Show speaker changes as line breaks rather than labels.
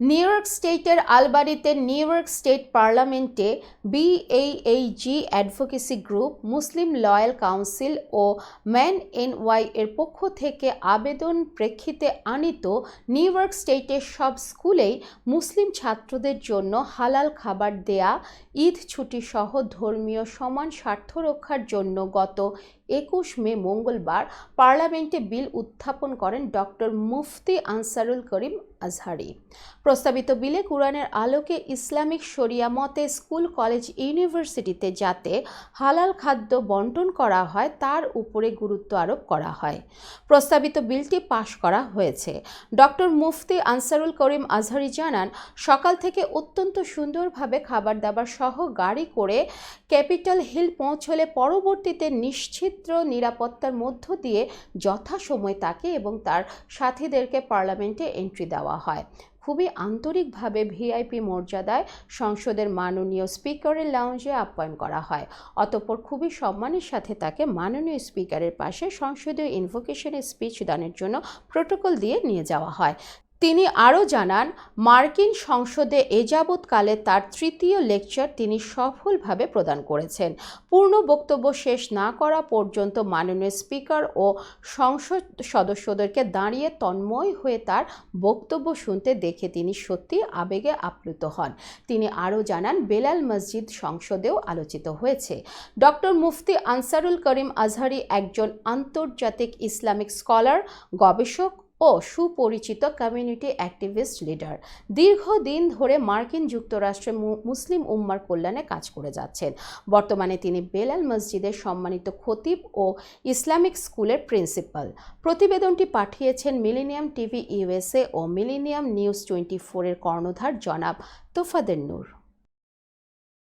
New York স্টেটের আলবারিতে new York state পার্লামেন্টে BHG advocacy group, Muslim loyal council ও man N Y এর পক্ষ থেকে আবেদন প্রেক্ষিতে আনিত নিউ ইয়র্ক স্টেটের সব স্কুলেই মুসলিম ছাত্রদের জন্য হালাল খাবার দেয়া, ঈদ ছুটি সহ ধর্মীয় সমান স্বার্থ রক্ষার জন্য গত একুশ মে মঙ্গলবার পার্লামেন্টে বিল উত্থাপন করেন ডক্টর মুফতি আনসারুল করিম আজহারি। প্রস্তাবিত বিলে কোরআনের আলোকে ইসলামিক শরিয়া মতে স্কুল, কলেজ, ইউনিভার্সিটিতে যাতে হালাল খাদ্য বন্টন করা হয়, তার উপরে গুরুত্ব আরোপ করা হয়। প্রস্তাবিত বিলটি পাশ করা হয়েছে। ডক্টর মুফতি আনসারুল করিম আজহারি জানান, সকাল থেকে অত্যন্ত সুন্দরভাবে খাবার দাবার সহ গাড়ি করে ক্যাপিটাল হিল পৌঁছলে পরবর্তীতে নিশ্চিত্র নিরাপত্তার মধ্য দিয়ে যথাসময় তাকে এবং তার সাথীদেরকে পার্লামেন্টে এন্ট্রি দেওয়া হয়। খুবই আন্তরিকভাবে ভিআইপি মর্যাদায় সংসদের মাননীয় স্পিকারের লাউঞ্জে আপ্যায়ন করা হয়। অতঃপর খুবই সম্মানের সাথে তাকে মাননীয় স্পিকারের পাশে সংসদীয় ইনভোকেশনের স্পিচ দানের জন্য প্রোটোকল দিয়ে নিয়ে যাওয়া হয়। তিনি আরও জানান, মার্কিন সংসদে এযাবৎকালে তার তৃতীয় লেকচার তিনি সফলভাবে প্রদান করেছেন। পূর্ণ বক্তব্য শেষ না করা পর্যন্ত মাননীয় স্পিকার ও সংসদ সদস্যদেরকে দাঁড়িয়ে তন্ময় হয়ে তার বক্তব্য শুনতে দেখে তিনি সত্যি আবেগে আপ্লুত হন। তিনি আরও জানান, বেলাল মসজিদ সংসদেও আলোচিত হয়েছে। ডক্টর মুফতি আনসারুল করিম আজহারি একজন আন্তর্জাতিক ইসলামিক স্কলার, গবেষক ও সুপরিচিত কমিউনিটি অ্যাক্টিভিস্ট লিডার দীর্ঘদিন ধরে মার্কিন যুক্তরাষ্ট্রে মুসলিম উম্মার কল্যাণে কাজ করে যাচ্ছেন। বর্তমানে তিনি বেলাল মসজিদের সম্মানিত খতিব ও ইসলামিক স্কুলের প্রিন্সিপাল। প্রতিবেদনটি পাঠিয়েছেন মিলেনিয়াম টিভি ইউএসএ ও মিলেনিয়াম নিউজ টোয়েন্টি ফোরের কর্ণধার জনাব তোফাদের নূর।